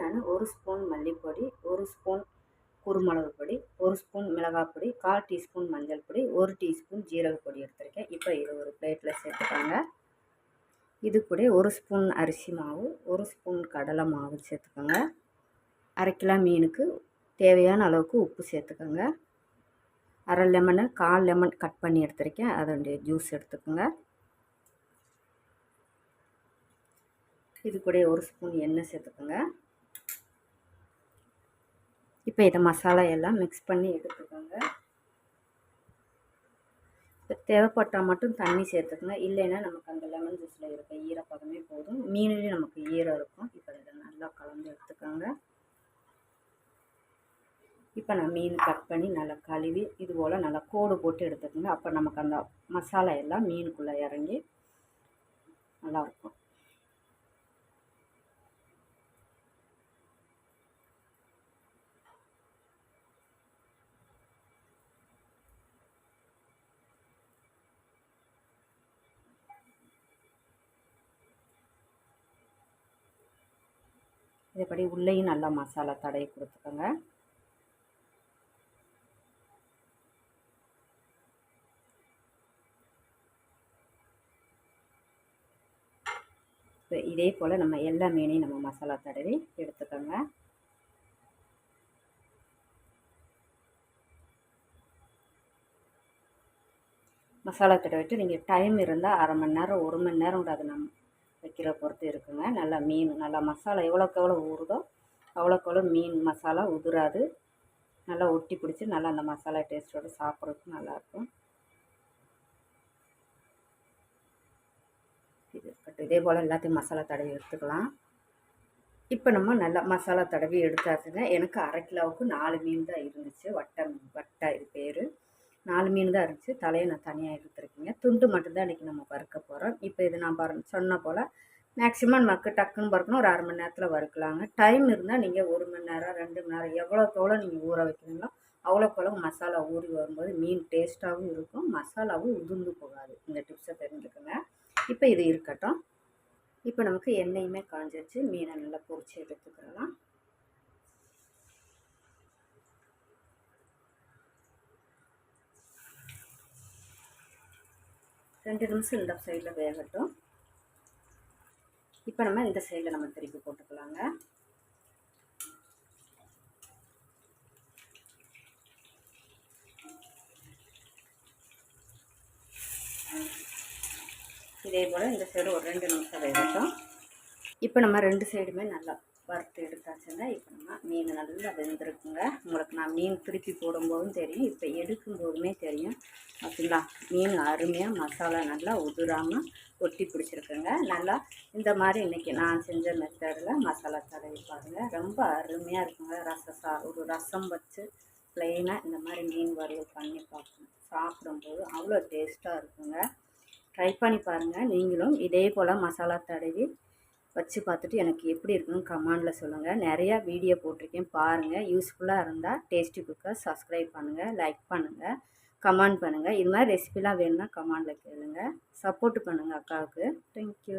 நான் ஒரு ஸ்பூன் மல்லிப்பொடி ஒரு ஸ்பூன் குருமிளகு பொடி ஒரு ஸ்பூன் மிளகாய் பொடி கால் டீஸ்பூன் மஞ்சள் பொடி ஒரு டீஸ்பூன் ஜீரக பொடி எடுத்திருக்கேன். இப்போ இது ஒரு பிளேட்டில் சேர்த்துக்கோங்க. இது கூட ஒரு ஸ்பூன் அரிசி மாவு ஒரு ஸ்பூன் கடலை மாவு சேர்த்துக்கோங்க. அரை கிலோ மீனுக்கு தேவையான அளவுக்கு உப்பு சேர்த்துக்கோங்க. அரை லெமனு கால் லெமன் கட் பண்ணி எடுத்திருக்கேன். அதனுடைய ஜூஸ் எடுத்துக்கோங்க. இது கூட ஒரு ஸ்பூன் எண்ணெய் சேர்த்துக்கோங்க. இப்போ இதை மசாலா எல்லாம் மிக்ஸ் பண்ணி எடுத்துக்கோங்க. இப்போ தேவைப்பட்டால் மட்டும் தண்ணி சேர்த்துக்கோங்க. இல்லைன்னா நமக்கு அந்த லெமன் ஜூஸில் இருக்க ஈரப்பதமே போதும். மீனிலையும் நமக்கு ஈரம் இருக்கும். இப்போ இதை நல்லா கலந்து எடுத்துக்கோங்க. இப்போ நான் மீன் கட் பண்ணி நல்லா கழுவி இது போல் நல்லா கோடு போட்டு எடுத்துக்கோங்க. அப்போ நமக்கு அந்த மசாலா எல்லாம் மீனுக்குள்ளே இறங்கி இதைப்படி உள்ளேயும் நல்லா மசாலா தடவி கொடுத்துக்கோங்க. இப்போ இதே போல் நம்ம எல்லா மீனையும் நம்ம மசாலா தடவி எடுத்துக்கோங்க. மசாலா தடவிட்டு நீங்கள் டைம் இருந்தால் அரை மணி நேரம் ஒரு மணி நேரம் கூட அதை நம்ம வைக்கிற பொறுத்து இருக்குங்க. நல்லா மீன் நல்லா மசாலா எவ்வளோக்கு எவ்வளோ ஊறுதோ அவ்வளோக்கு அவ்வளோ மீன் மசாலா உதிராது. நல்லா ஒட்டி பிடிச்சி நல்லா அந்த மசாலா டேஸ்ட்டோடு சாப்பிட்றதுக்கு நல்லாயிருக்கும். இது இருக்கட்டும் இதே போல் எல்லாத்தையும் மசாலா தடவி எடுத்துக்கலாம். இப்போ நம்ம நல்லா மசாலா தடவி எடுத்தாச்சுங்க. எனக்கு அரை கிலோவுக்கு நாலு மீன் தான் இருந்துச்சு. வட்டை வட்டை இது பேர். நாலு மீன் தான் இருந்துச்சு. தலையை நான் தனியாக எடுத்துருக்கீங்க. துண்டு மட்டும்தான் இன்றைக்கி நம்ம வறுக்க போகிறோம் இப்போ இது நான் பாரு சொன்ன போல் மேக்ஸிமம் நமக்கு டக்குன்னு வறுக்கணும். ஒரு அரை மணி நேரத்தில் வறுக்கலாங்க. டைம் இருந்தால் நீங்கள் ஒரு மணி நேரம் ரெண்டு மணி நேரம் எவ்வளோக்கு எவ்வளோ நீங்கள் ஊற வைக்கிறீங்களோ அவ்வளோக்கு எவ்வளோ மசாலா ஊறி வரும்போது மீன் டேஸ்ட்டாகவும் இருக்கும். மசாலாவும் உதிர்ந்து போகாது. இந்த டிப்ஸை தெரிஞ்சுக்கோங்க. இப்போ இது இருக்கட்டும். இப்போ நமக்கு எண்ணெயுமே காஞ்சிருச்சு. மீனை நல்லா பொரிச்சு எடுத்துக்கிறலாம் ரெண்டு நிமிஷம் இந்த சைடில் வேகட்டும். இப்போ நம்ம இந்த சைடில் நம்ம திருப்பி போட்டுக்கலாங்க. இதே போல் இந்த சைடு ஒரு ரெண்டு நிமிஷம் வேகட்டும். இப்போ நம்ம ரெண்டு சைடுமே நல்லா வறுத்து எடுத்தாச்சுங்க. இப்போ நம்ம மீன் நல்லா வெந்திருக்குங்க. உங்களுக்கு நான் மீன் திருப்பி போடும்போதும் தெரியும். இப்போ எடுக்கும்போதுமே தெரியும். பார்த்தீங்களா மீன் அருமையாக மசாலா நல்லா உதிராமல் ஒட்டி பிடிச்சிருக்குங்க. நல்லா இந்த மாதிரி இன்றைக்கி நான் செஞ்ச மெத்தடில் மசாலா தடவி பாருங்கள் ரொம்ப அருமையாக இருக்குங்க. ரச சா ஒரு ரசம் வச்சு ப்ளெயினாக இந்த மாதிரி மீன் வறுவல் பண்ணி பார்க்கணும். சாப்பிடும்போது அவ்வளோ டேஸ்ட்டாக இருக்குங்க. ட்ரை பண்ணி பாருங்கள் நீங்களும் இதே போல் மசாலா தடவி வச்சு பார்த்துட்டு எனக்கு எப்படி இருக்குன்னு கமெண்டில் சொல்லுங்கள் நிறையா வீடியோ போட்டிருக்கேன் பாருங்கள் யூஸ்ஃபுல்லாக இருந்தால் டேஸ்டி குக்கை சப்ஸ்கிரைப் பண்ணுங்கள் லைக் பண்ணுங்கள் கமெண்ட் பண்ணுங்கள் இது மாதிரி ரெசிபிலாம் வேணும்னா கமெண்டில் கேளுங்கள் சப்போர்ட் பண்ணுங்கள் அக்காவுக்கு. தேங்க்யூ